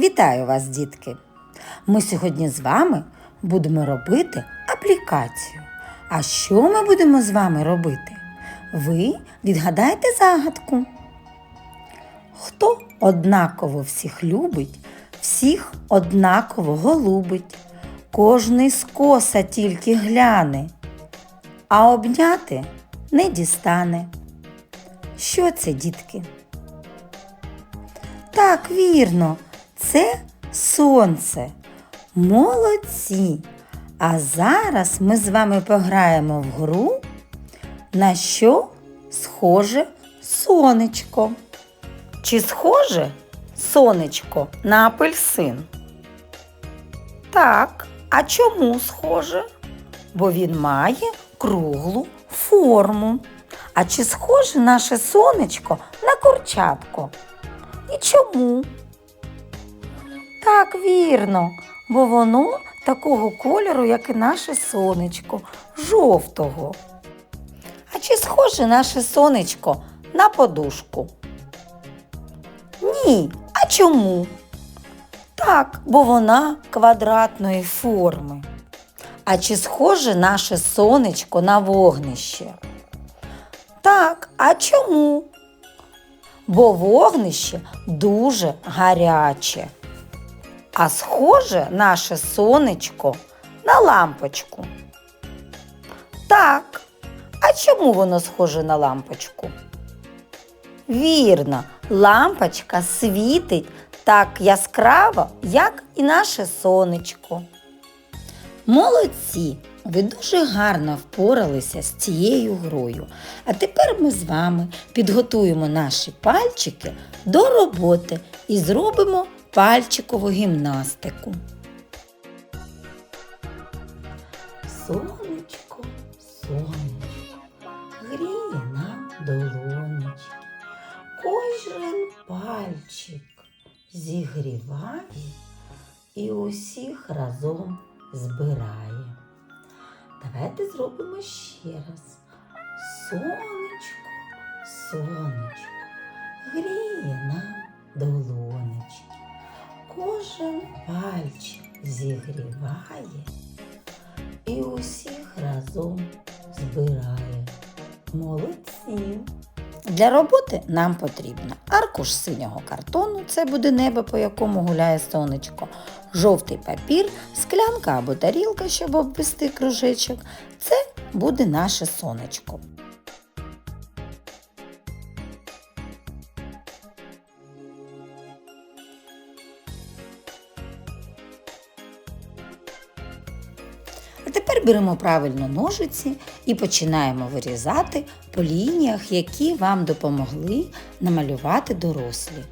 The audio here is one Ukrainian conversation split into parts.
Вітаю вас, дітки! Ми сьогодні з вами будемо робити аплікацію. А що ми будемо з вами робити? Ви відгадайте загадку. Хто однаково всіх любить, всіх однаково голубить, кожний скоса тільки гляне, а обняти не дістане. Що це, дітки? Так, вірно, це сонце. Молодці! А зараз ми з вами пограємо в гру, на що схоже сонечко. Чи схоже сонечко на апельсин? Так, а чому схоже? Бо він має круглу форму. А чи схоже наше сонечко на курчатко? І чому? Так, вірно, бо воно такого кольору, як і наше сонечко, жовтого. А чи схоже наше сонечко на подушку? Ні. А чому? Так, бо вона квадратної форми. А чи схоже наше сонечко на вогнище? Так, а чому? Бо вогнище дуже гаряче. А схоже наше сонечко на лампочку. Так, а чому воно схоже на лампочку? Вірно, лампочка світить так яскраво, як і наше сонечко. Молодці! Ви дуже гарно впоралися з цією грою. А тепер ми з вами підготуємо наші пальчики до роботи і зробимо пальчикову гімнастику. Сонечко, сонечко, гріє нам долонечки. Кожен пальчик зігріває і усіх разом збирає. Давайте зробимо ще раз. Сонечко, сонечко, гріє нам долонечки. Кожен пальчик зігріває і усіх разом збирає. Молодці! Для роботи нам потрібно аркуш синього картону, це буде небо, по якому гуляє сонечко, жовтий папір, склянка або тарілка, щоб обвести кружечок. Це буде наше сонечко. А тепер беремо правильно ножиці і починаємо вирізати по лініях, які вам допомогли намалювати дорослі.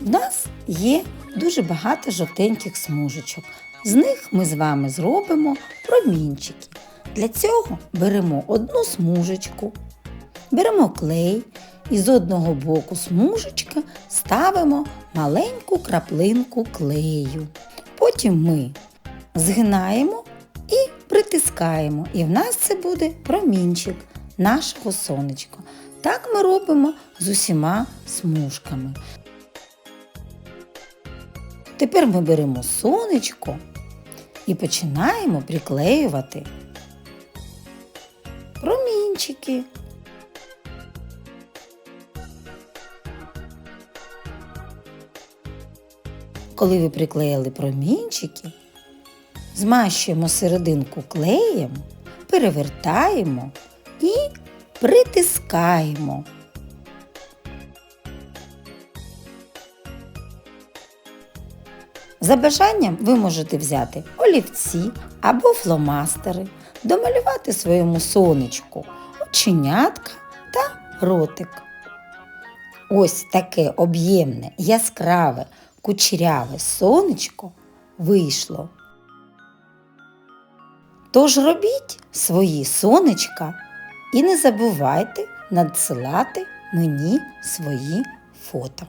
В нас є дуже багато жовтеньких смужечок. З них ми з вами зробимо промінчики. Для цього беремо одну смужечку, беремо клей і з одного боку смужечка ставимо маленьку краплинку клею. Потім ми згинаємо і притискаємо. І в нас це буде промінчик нашого сонечка. Так ми робимо з усіма смужками. Тепер ми беремо сонечко і починаємо приклеювати промінчики. Коли ви приклеїли промінчики, змащуємо серединку клеєм, перевертаємо і притискаємо. За бажанням ви можете взяти олівці або фломастери, домалювати своєму сонечку, оченятка та ротик. Ось таке об'ємне, яскраве, кучеряве сонечко вийшло. Тож робіть свої сонечка і не забувайте надсилати мені свої фото.